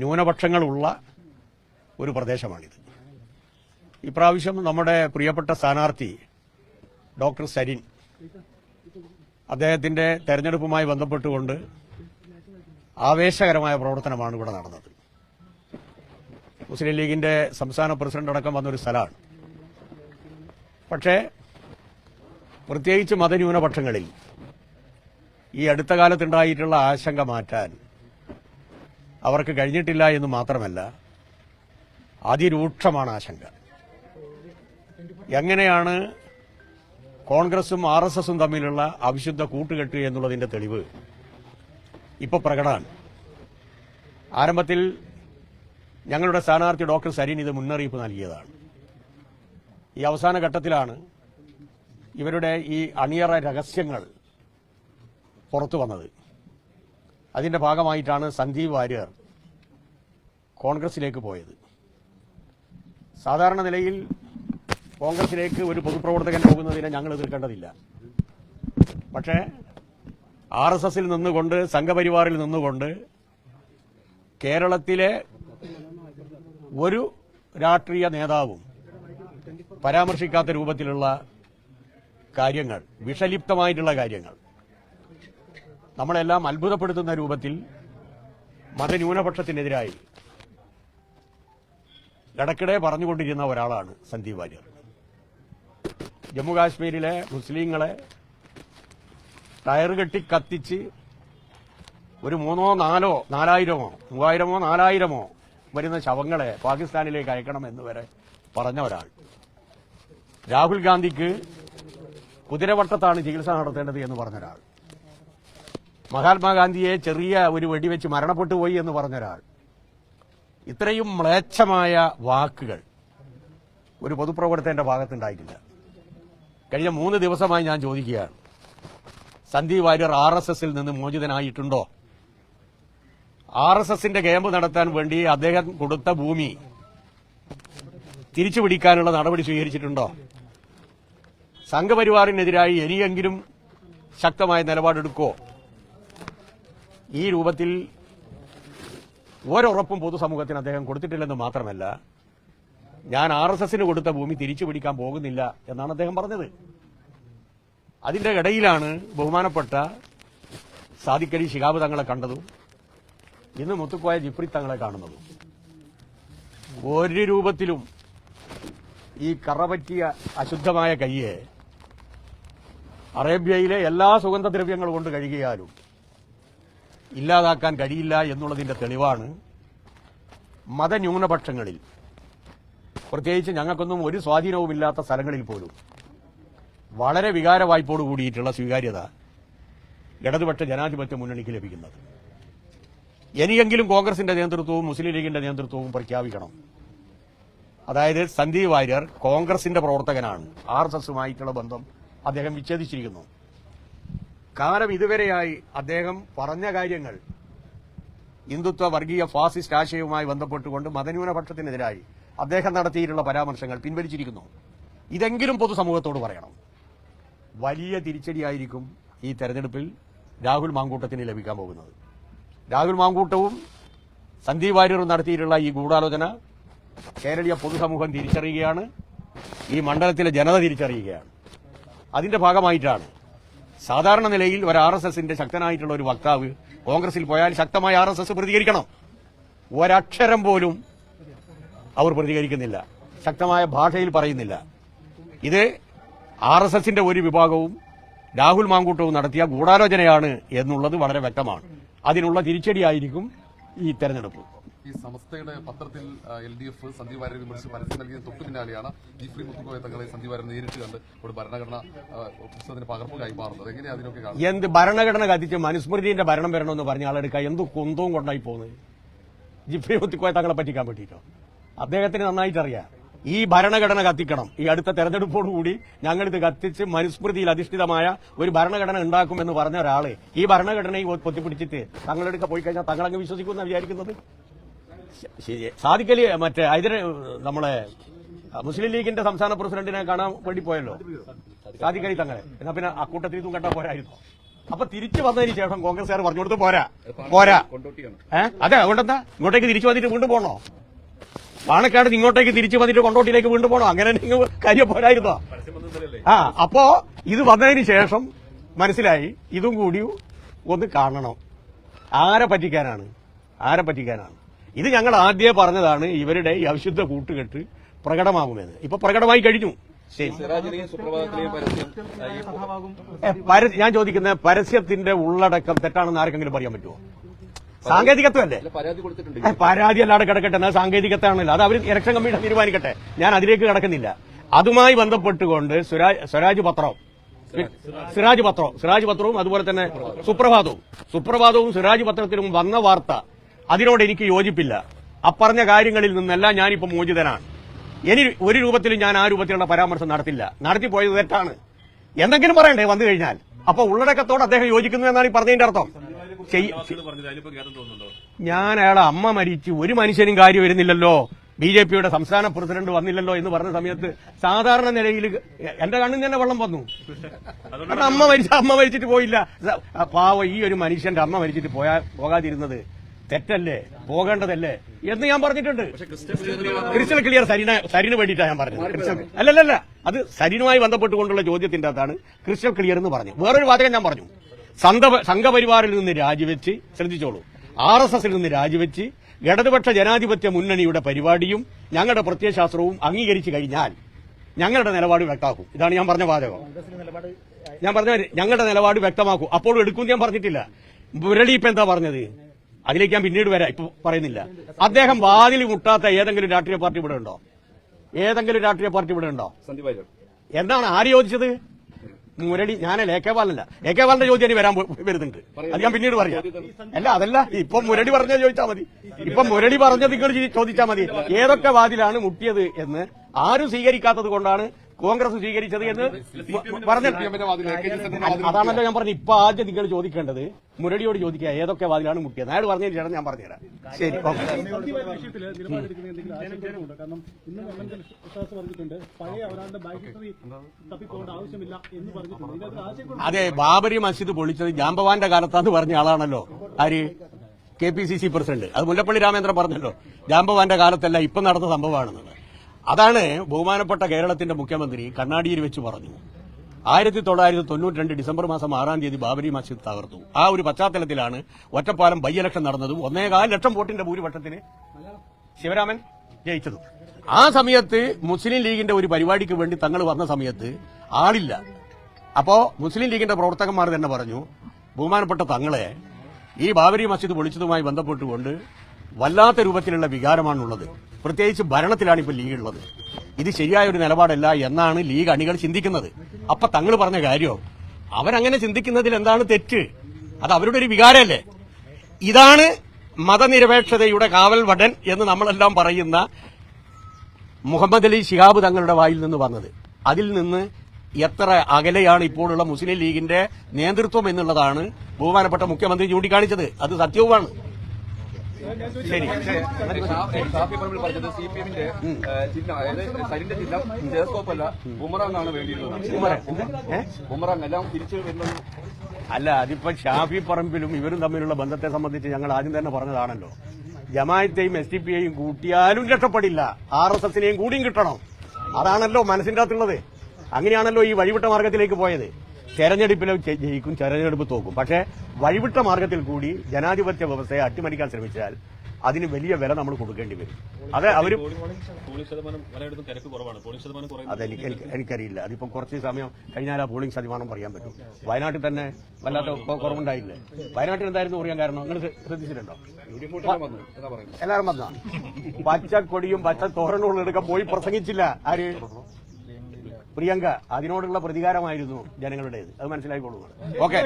ന്യൂനപക്ഷങ്ങളുള്ള ഒരു പ്രദേശമാണിത്. ഇപ്രാവശ്യം നമ്മുടെ പ്രിയപ്പെട്ട സ്ഥാനാർത്ഥി ഡോക്ടർ സരിൻ അദ്ദേഹത്തിന്റെ തെരഞ്ഞെടുപ്പുമായി ബന്ധപ്പെട്ടുകൊണ്ട് ആവേശകരമായ പ്രവർത്തനമാണ് ഇവിടെ നടന്നത്. മുസ്ലിം ലീഗിന്റെ സംസ്ഥാന പ്രസിഡന്റ് അടക്കം വന്നൊരു സ്ഥലമാണ്. പക്ഷേ പ്രത്യേകിച്ച് മതന്യൂനപക്ഷങ്ങളിൽ ഈ അടുത്ത കാലത്തുണ്ടായിട്ടുള്ള ആശങ്ക മാറ്റാൻ അവർക്ക് കഴിഞ്ഞിട്ടില്ല എന്ന് മാത്രമല്ല അതിരൂക്ഷമാണ് ആശങ്ക. എങ്ങനെയാണ് കോൺഗ്രസും ആർ എസ് എസും തമ്മിലുള്ള അവിശുദ്ധ കൂട്ടുകെട്ട് എന്നുള്ളതിന്റെ തെളിവ് ഇപ്പൊ പ്രകടമാണ്. ആരംഭത്തിൽ ഞങ്ങളുടെ സ്ഥാനാർത്ഥി ഡോക്ടർ സരീൻ ഇത് മുന്നറിയിപ്പ് നൽകിയതാണ്. ഈ അവസാന ഘട്ടത്തിലാണ് ഇവരുടെ ഈ അണിയറ രഹസ്യങ്ങൾ പുറത്തു വന്നത്. അതിന്റെ ഭാഗമായിട്ടാണ് സന്ദീപ് വാര്യർ കോൺഗ്രസിലേക്ക് പോയത്. സാധാരണ നിലയിൽ കോൺഗ്രസിലേക്ക് ഒരു പൊതുപ്രവർത്തകൻ പോകുന്നതിനെ ഞങ്ങൾ എതിർക്കേണ്ടതില്ല പക്ഷേ ആർ എസ് എസിൽ നിന്നുകൊണ്ട് സംഘപരിവാറിൽ നിന്നുകൊണ്ട് കേരളത്തിലെ ഒരു രാഷ്ട്രീയ നേതാവും പരാമർശിക്കാത്ത രൂപത്തിലുള്ള കാര്യങ്ങൾ വിഷലിപ്തമായിട്ടുള്ള കാര്യങ്ങൾ നമ്മളെല്ലാം അത്ഭുതപ്പെടുത്തുന്ന രൂപത്തിൽ മതന്യൂനപക്ഷത്തിനെതിരായി ഇടയ്ക്കിടെ പറഞ്ഞുകൊണ്ടിരുന്ന ഒരാളാണ് സന്ദീപ് വാര്യർ. ജമ്മുകാശ്മീരിലെ മുസ്ലിങ്ങളെ ടയർ കെട്ടി കത്തിച്ച് ഒരു മൂന്നോ നാലോ നാലായിരമോ മൂവായിരമോ നാലായിരമോ വരുന്ന ശവങ്ങളെ പാകിസ്ഥാനിലേക്ക് അയക്കണം എന്ന് വരെ പറഞ്ഞ ഒരാൾ. രാഹുൽ ഗാന്ധിക്ക് കുതിരവട്ടത്താണ് ചികിത്സ നടത്തേണ്ടത് എന്ന് പറഞ്ഞ ഒരാൾ. മഹാത്മാഗാന്ധിയെ ചെറിയ ഒരു വെടിവെച്ച് മരണപ്പെട്ടു പോയി എന്ന് പറഞ്ഞ ഒരാൾ. ഇത്രയും മ്ലേച്ഛമായ വാക്കുകൾ ഒരു പൊതുപ്രവർത്തകന്റെ ഭാഗത്തുണ്ടായിട്ടില്ല. കഴിഞ്ഞ മൂന്ന് ദിവസമായി ഞാൻ ചോദിക്കുകയാണ്. സന്ദീപ് വാര്യർ ആർ എസ് എസിൽ നിന്ന് മോചിതനായിട്ടുണ്ടോ? ആർ എസ് എസിന്റെ ക്യാമ്പ് നടത്താൻ വേണ്ടി അദ്ദേഹം കൊടുത്ത ഭൂമി തിരിച്ചു തിരിച്ചുപിടിക്കാനുള്ള നടപടി സ്വീകരിച്ചിട്ടുണ്ടോ? സംഘപരിവാറിനെതിരായി ഇനിയെങ്കിലും ശക്തമായ നിലപാടെടുക്കോ ഈ രൂപത്തിൽ ഒരുറപ്പും പൊതുസമൂഹത്തിന് അദ്ദേഹം കൊടുത്തിട്ടില്ലെന്ന് മാത്രമല്ല ഞാൻ ആർ എസ് എസിന് കൊടുത്ത ഭൂമി തിരിച്ചു പിടിക്കാൻ പോകുന്നില്ല എന്നാണ് അദ്ദേഹം പറഞ്ഞത്. അതിന്റെ ഇടയിലാണ് ബഹുമാനപ്പെട്ട സാദിക്കലി ശിഹാബ് തങ്ങളെ കണ്ടതും ഇന്ന് മുത്തുക്കോയ ജിപ്രി തങ്ങളെ കാണുന്നതും. ഒരു രൂപത്തിലും ഈ കറപറ്റിയ അശുദ്ധമായ കയ്യെ അറേബ്യയിലെ എല്ലാ സുഗന്ധദ്രവ്യങ്ങൾ കൊണ്ട് കഴുകിയാലും ഇല്ലാതാക്കാൻ കഴിയില്ല എന്നുള്ളതിന്റെ തെളിവാണ് മതന്യൂനപക്ഷങ്ങളിൽ. പ്രത്യേകിച്ച് ഞങ്ങൾക്കൊന്നും ഒരു സ്വാധീനവുമില്ലാത്ത സ്ഥലങ്ങളിൽ പോലും വളരെ വികാര വായ്പോട് കൂടിയിട്ടുള്ള സ്വീകാര്യത ഇടതുപക്ഷ ജനാധിപത്യ മുന്നണിക്ക് ലഭിക്കുന്നത്. ഇനിയെങ്കിലും കോൺഗ്രസിന്റെ നേതൃത്വവും മുസ്ലിം ലീഗിന്റെ നേതൃത്വവും പ്രഖ്യാപിക്കണം. അതായത് സന്ദീപ് വാര്യർ കോൺഗ്രസിന്റെ പ്രവർത്തകനാണ്. ആർ എസ് എസുമായിട്ടുള്ള ബന്ധം അദ്ദേഹം വിച്ഛേദിച്ചിരിക്കുന്നു. കാലം ഇതുവരെയായി അദ്ദേഹം പറഞ്ഞ കാര്യങ്ങൾ ഹിന്ദുത്വ വർഗീയ ഫാസിസ്റ്റ് ആശയവുമായി ബന്ധപ്പെട്ടുകൊണ്ട് മതന്യൂനപക്ഷത്തിനെതിരായി അദ്ദേഹം നടത്തിയിട്ടുള്ള പരാമർശങ്ങൾ പിൻവലിച്ചിരിക്കുന്നു. ഇതെങ്കിലും പൊതുസമൂഹത്തോട് പറയണം. വലിയ തിരിച്ചടിയായിരിക്കും ഈ തെരഞ്ഞെടുപ്പിൽ രാഹുൽ മാങ്കൂട്ടത്തിന് ലഭിക്കാൻ പോകുന്നത്. രാഹുൽ മാങ്കൂട്ടവും സന്ദീപ് വാര്യറും നടത്തിയിട്ടുള്ള ഈ ഗൂഢാലോചന കേരളീയ പൊതുസമൂഹം തിരിച്ചറിയുകയാണ്. ഈ മണ്ഡലത്തിലെ ജനത തിരിച്ചറിയുകയാണ്. അതിന്റെ ഭാഗമായിട്ടാണ് സാധാരണ നിലയിൽ ഒരു ആർ എസ് എസിന്റെ ശക്തനായിട്ടുള്ള ഒരു വക്താവ് കോൺഗ്രസിൽ പോയാൽ ശക്തമായി ആർ എസ് എസ് പ്രതികരിക്കണം. ഒരക്ഷരം പോലും അവർ പ്രതികരിക്കുന്നില്ല. ശക്തമായ ഭാഷയിൽ പറയുന്നില്ല. ഇത് ആർ എസ് എസിന്റെ ഒരു വിഭാഗവും രാഹുൽ മാങ്കൂട്ടവും നടത്തിയ ഗൂഢാലോചനയാണ് എന്നുള്ളത് വളരെ വ്യക്തമാണ്. അതിനുള്ള തിരിച്ചടിയായിരിക്കും ഈ തെരഞ്ഞെടുപ്പ്. ഈ സമസ്തയുടെ പത്രത്തിൽ എൽ ഡി എഫ് സന്ദീപ് വാര്യരെ വിമർശിച്ച് പരസ്യം നൽകിയതിന് തൊട്ടു പിന്നാലെയാണ് ജിഫ്രി മുത്തുക്കോയ തങ്ങളെ സന്ദീപ് നേരിട്ട് കണ്ട് ഒരു ഭരണഘടന പുസ്തകത്തിന് പകർപ്പ് കൈമാറുന്നത്. എങ്ങനെയാണ് അതിനൊക്കെ കാണുന്നത്? എന്ത് ഭരണഘടന കത്തിച്ച് മനുസ്മൃതിന്റെ ഭരണം വരണമെന്ന് പറഞ്ഞ ആളെടുക്കുക എന്ത് കുന്തവും കൊണ്ടായി പോകുന്നത് ജിഫ്രി മുത്തിക്കോയ തങ്ങളെ പറ്റിക്കാൻ പറ്റിയിട്ടോ അദ്ദേഹത്തിന് നന്നായിട്ടറിയാം. ഈ ഭരണഘടന കത്തിക്കണം. ഈ അടുത്ത തെരഞ്ഞെടുപ്പോടുകൂടി ഞങ്ങളിത് കത്തിച്ച് മനുസ്മൃതിയിൽ അധിഷ്ഠിതമായ ഒരു ഭരണഘടന ഉണ്ടാക്കുമെന്ന് പറഞ്ഞ ഒരാളെ ഈ ഭരണഘടനയെ പൊത്തിപ്പിടിച്ചിട്ട് തങ്ങളെടുക്ക പോയി കഴിഞ്ഞാൽ തങ്ങളങ്ങ് വിശ്വസിക്കുമെന്ന് വിചാരിക്കുന്നത്? ശരി സാധിക്കലി മറ്റേ അതിന് നമ്മളെ മുസ്ലിം ലീഗിന്റെ സംസ്ഥാന പ്രസിഡന്റിനെ കാണാൻ വേണ്ടി പോയല്ലോ. സാധിക്കലി തങ്ങളെ. എന്നാ പിന്നെ അക്കൂട്ടത്തിൽ ഇതും കണ്ടാ പോരായിരുന്നു? അപ്പൊ തിരിച്ചു വന്നതിന് ശേഷം കോൺഗ്രസ്സുകാർ പറഞ്ഞു കൊടുത്ത് പോരാ. പോരാ. ഏഹ് അതെ അതുകൊണ്ടെന്താ? ഇങ്ങോട്ടേക്ക് തിരിച്ചു വന്നിട്ട് വീണ്ടും പോണോ? പാണക്കാട് ഇങ്ങോട്ടേക്ക് തിരിച്ചു വന്നിട്ട് കൊണ്ടോട്ടിയിലേക്ക് വീണ്ടും പോണോ? അങ്ങനെ നിങ്ങൾ കാര്യം പോരായിരുന്നോ? ആ അപ്പോ ഇത് വന്നതിന് ശേഷം മനസ്സിലായി ഇതും കൂടി ഒന്ന് കാണണം. ആരെ പറ്റിക്കാനാണ്? ആരെ പറ്റിക്കാനാണ്? ഇത് ഞങ്ങൾ ആദ്യമേ പറഞ്ഞതാണ് ഇവരുടെ ഈ അവിശുദ്ധ കൂട്ടുകെട്ട് പ്രകടമാകുമെന്ന്. ഇപ്പൊ പ്രകടമായി കഴിഞ്ഞു. ഞാൻ ചോദിക്കുന്ന പരസ്യത്തിന്റെ ഉള്ളടക്കം തെറ്റാണെന്ന് ആർക്കെങ്കിലും പറയാൻ പറ്റുമോ? സാങ്കേതികത്വമല്ലേ? പരാതി അല്ലാതെ കിടക്കട്ടെ എന്നാൽ സാങ്കേതികത്വമാണല്ലോ. അത് അവർ ഇലക്ഷൻ കമ്മീഷൻ തീരുമാനിക്കട്ടെ. ഞാൻ അതിലേക്ക് കിടക്കുന്നില്ല. അതുമായി ബന്ധപ്പെട്ടുകൊണ്ട് സ്വരാജ് സ്വരാജ് പത്രം. സിറാജ് പത്രം. സിറാജ് പത്രവും അതുപോലെ തന്നെ സുപ്രഭാതവും. സുപ്രഭാതവും സിറാജ് പത്രത്തിലും വന്ന വാർത്ത അതിനോട് എനിക്ക് യോജിപ്പില്ല. അപ്പറഞ്ഞ കാര്യങ്ങളിൽ നിന്നെല്ലാം ഞാനിപ്പോൾ മോചിതനാണ്. ഇനി ഒരു രൂപത്തിലും ഞാൻ ആ രൂപത്തിലുള്ള പരാമർശം നടത്തില്ല. നടത്തിപ്പോയത് തെറ്റാണ്. എന്തെങ്കിലും പറയണ്ടേ വന്നു കഴിഞ്ഞാൽ? അപ്പൊ ഉള്ളടക്കത്തോട് അദ്ദേഹം യോജിക്കുന്നു എന്നാണ് ഈ പറഞ്ഞതിന്റെ അർത്ഥം. ഞാൻ അയാളെ അമ്മ മരിച്ചു. ഒരു മനുഷ്യനും കാര്യം വരുന്നില്ലല്ലോ. ബി ജെ പിയുടെ സംസ്ഥാന പ്രസിഡന്റ് വന്നില്ലല്ലോ എന്ന് പറഞ്ഞ സമയത്ത് സാധാരണ നിലയിൽ എന്റെ കണ്ണിൽ തന്നെ വെള്ളം വന്നു. അമ്മ മരിച്ച അമ്മ മരിച്ചിട്ട് പോയില്ല. പാവ ഈ ഒരു മനുഷ്യന്റെ അമ്മ മരിച്ചിട്ട് പോയാ പോകാതിരുന്നത് തെറ്റല്ലേ? പോകേണ്ടതല്ലേ? എന്ന് ഞാൻ പറഞ്ഞിട്ടുണ്ട്. ക്രിസ്റ്റൽ ക്ലിയർ സരിന സരിന് വേണ്ടിയിട്ടാണ് ഞാൻ പറഞ്ഞത്. അല്ലല്ല അല്ലല്ലല്ല. അത് സരിനുമായി ബന്ധപ്പെട്ടുകൊണ്ടുള്ള ചോദ്യത്തിന്റെ അതാണ് ക്രിസ്റ്റൽ ക്ലിയർ എന്ന് പറഞ്ഞു വേറൊരു വാചകം ഞാൻ പറഞ്ഞു. സംഘ സംഘപരിവാറിൽ നിന്ന് രാജിവെച്ച് ശ്രദ്ധിച്ചോളൂ. ആർ എസ് എസിൽ നിന്ന് രാജിവെച്ച് ഇടതുപക്ഷ ജനാധിപത്യ മുന്നണിയുടെ പരിപാടിയും ഞങ്ങളുടെ പ്രത്യയശാസ്ത്രവും അംഗീകരിച്ചു കഴിഞ്ഞാൽ ഞങ്ങളുടെ നിലപാട് വ്യക്തമാക്കും. ഇതാണ് ഞാൻ പറഞ്ഞ വാചകം. ഞാൻ പറഞ്ഞ ഞങ്ങളുടെ നിലപാട് വ്യക്തമാക്കും. അപ്പോഴും എടുക്കും ഞാൻ പറഞ്ഞിട്ടില്ല. മുരളി ഇപ്പൊ എന്താ പറഞ്ഞത്? അതിലേക്ക് ഞാൻ പിന്നീട് വരാം. ഇപ്പൊ പറയുന്നില്ല. അദ്ദേഹം വാതിൽ മുട്ടാത്ത ഏതെങ്കിലും രാഷ്ട്രീയ പാർട്ടി ഇവിടെ ഉണ്ടോ? ഏതെങ്കിലും രാഷ്ട്രീയ പാർട്ടി ഇവിടെ ഉണ്ടോ? എന്താണ് ആര് ചോദിച്ചത്? മുരളി ഞാനല്ല എ കെ ബാലനല്ല. എ കെ ബാലന്റെ ചോദ്യം ഇനി വരാൻ വരുന്നുണ്ട്. അത് ഞാൻ പിന്നീട് പറയാം. അല്ല അതല്ല ഇപ്പൊ മുരളി പറഞ്ഞത് ചോദിച്ചാൽ മതി. ഇപ്പൊ മുരളി പറഞ്ഞത് നിങ്ങൾ ചോദിച്ചാൽ മതി. ഏതൊക്കെ വാതിലാണ് മുട്ടിയത് എന്ന് ആരും സ്വീകരിക്കാത്തത് കൊണ്ടാണ് കോൺഗ്രസ് സ്വീകരിച്ചത് എന്ന് പറഞ്ഞിട്ട് അതാണല്ലോ ഞാൻ പറഞ്ഞു ഇപ്പൊ ആദ്യം നിങ്ങൾ ചോദിക്കേണ്ടത് മുരളിയോട് ചോദിക്കുക ഏതൊക്കെ വാതിലാണ് മുട്ടിയത്. അയാൾ പറഞ്ഞതിന് ശേഷം ഞാൻ പറഞ്ഞുതരാം. ശരി അതെ ബാബരി മസ്ജിദ് പൊളിച്ചത് ജാമ്പവാന്റെ കാലത്താന്ന് പറഞ്ഞ ആളാണല്ലോ. ആര്? K P C C president. അത് മുല്ലപ്പള്ളി രാമേന്ദ്രൻ പറഞ്ഞല്ലോ ജാമ്പവാന്റെ കാലത്തല്ല ഇപ്പൊ നടന്ന സംഭവമാണെന്നുള്ളത് അതാണ് ബഹുമാനപ്പെട്ട കേരളത്തിന്റെ മുഖ്യമന്ത്രി കണ്ണാടിയിൽ വെച്ച് പറഞ്ഞു. ആയിരത്തി തൊള്ളായിരത്തി തൊണ്ണൂറ്റി രണ്ട് ഡിസംബർ മാസം ആറാം തീയതി ബാബരി മസ്ജിദ് തകർത്തു. ആ ഒരു പശ്ചാത്തലത്തിലാണ് ഒറ്റപ്പാലം ബൈ ഇലക്ഷൻ നടന്നതും ഒന്നേകാൽ ലക്ഷം വോട്ടിന്റെ ഭൂരിപക്ഷത്തിന് ശിവരാമൻ ജയിച്ചത്. ആ സമയത്ത് മുസ്ലിം ലീഗിന്റെ ഒരു പരിപാടിക്ക് വേണ്ടി തങ്ങൾ വന്ന സമയത്ത് ആളില്ല. അപ്പോ മുസ്ലിം ലീഗിന്റെ പ്രവർത്തകന്മാർ തന്നെ പറഞ്ഞു ബഹുമാനപ്പെട്ട തങ്ങളെ ഈ ബാബരി മസ്ജിദ് പൊളിച്ചതുമായി ബന്ധപ്പെട്ടുകൊണ്ട് വല്ലാത്ത രൂപത്തിലുള്ള വികാരമാണുള്ളത്. പ്രത്യേകിച്ച് ഭരണത്തിലാണ് ഇപ്പോൾ ലീഗ് ഉള്ളത്. ഇത് ശരിയായ ഒരു നിലപാടല്ല എന്നാണ് ലീഗ് അണികൾ ചിന്തിക്കുന്നത്. അപ്പൊ തങ്ങൾ പറഞ്ഞ കാര്യം? അവരങ്ങനെ ചിന്തിക്കുന്നതിൽ എന്താണ് തെറ്റ്? അത് അവരുടെ ഒരു വികാരമല്ലേ? ഇതാണ് മതനിരപേക്ഷതയുടെ കാവൽ വടൻ എന്ന് നമ്മളെല്ലാം പറയുന്ന മുഹമ്മദ് അലി ശിഹാബ് തങ്ങളുടെ വായിൽ നിന്ന് വന്നത്. അതിൽ നിന്ന് എത്ര അകലെയാണ് ഇപ്പോഴുള്ള മുസ്ലിം ലീഗിന്റെ നേതൃത്വം എന്നുള്ളതാണ് ബഹുമാനപ്പെട്ട മുഖ്യമന്ത്രി ചൂണ്ടിക്കാണിച്ചത്. അത് സത്യവുമാണ്. ശരി. ഷാഫി പറമ്പിൽ പറഞ്ഞത് സി പി എമ്മിന്റെ ചിഹ്നം അതായത് സരിന്റെ ചിഹ്നം ടെലസ്കോപ്പ് അല്ല ബുമറാങ് ആണ് വേണ്ടിയിരുന്നത്. ഏ? ബുമറാങ് എല്ലാം തിരിച്ചു വരുന്നത് അല്ല അതിപ്പോ ഷാഫി പറമ്പിലും ഇവരും തമ്മിലുള്ള ബന്ധത്തെ സംബന്ധിച്ച് ഞങ്ങൾ ആദ്യം തന്നെ പറഞ്ഞതാണല്ലോ. ജമായത്തെയും എസ് ഡി പി യെയും കൂട്ടിയാലും രക്ഷപ്പെടില്ല. ആർ എസ് എസിനെയും കൂടിയും കിട്ടണം. അതാണല്ലോ മനസ്സിന്റെ അകത്തുള്ളത്. അങ്ങനെയാണല്ലോ ഈ വഴിവിട്ട മാർഗത്തിലേക്ക് പോയത്. തെരഞ്ഞെടുപ്പിലും ജയിക്കും തെരഞ്ഞെടുപ്പ് തോക്കും. പക്ഷേ വഴിവിട്ട മാർഗത്തിൽ കൂടി ജനാധിപത്യ വ്യവസ്ഥയെ അട്ടിമറിക്കാൻ ശ്രമിച്ചാൽ അതിന് വലിയ വില നമ്മൾ കൊടുക്കേണ്ടി വരും. അത് അവർ അതെ അതെനിക്ക് എനിക്കറിയില്ല. അതിപ്പം കുറച്ച് സമയം കഴിഞ്ഞാൽ ആ പോളിംഗ് ശതമാനം പറയാൻ പറ്റും. വയനാട്ടിൽ തന്നെ വല്ലാത്ത കുറവുണ്ടായില്ലേ? വയനാട്ടിൽ എന്തായിരുന്നു പറയാൻ കാരണം? നിങ്ങൾ ശ്രദ്ധിച്ചിട്ടുണ്ടോ? എല്ലാവരും വന്ന പച്ചക്കൊടിയും പച്ച തോരണുകളും എടുക്കാൻ പോയി പ്രസംഗിച്ചില്ല. ആര്? പ്രിയങ്ക അതിനോടുള്ള പ്രതികാരമായിരുന്നു ജനങ്ങളുടേത്. അത് മനസ്സിലാക്കിക്കൊള്ളുക ഓക്കെ.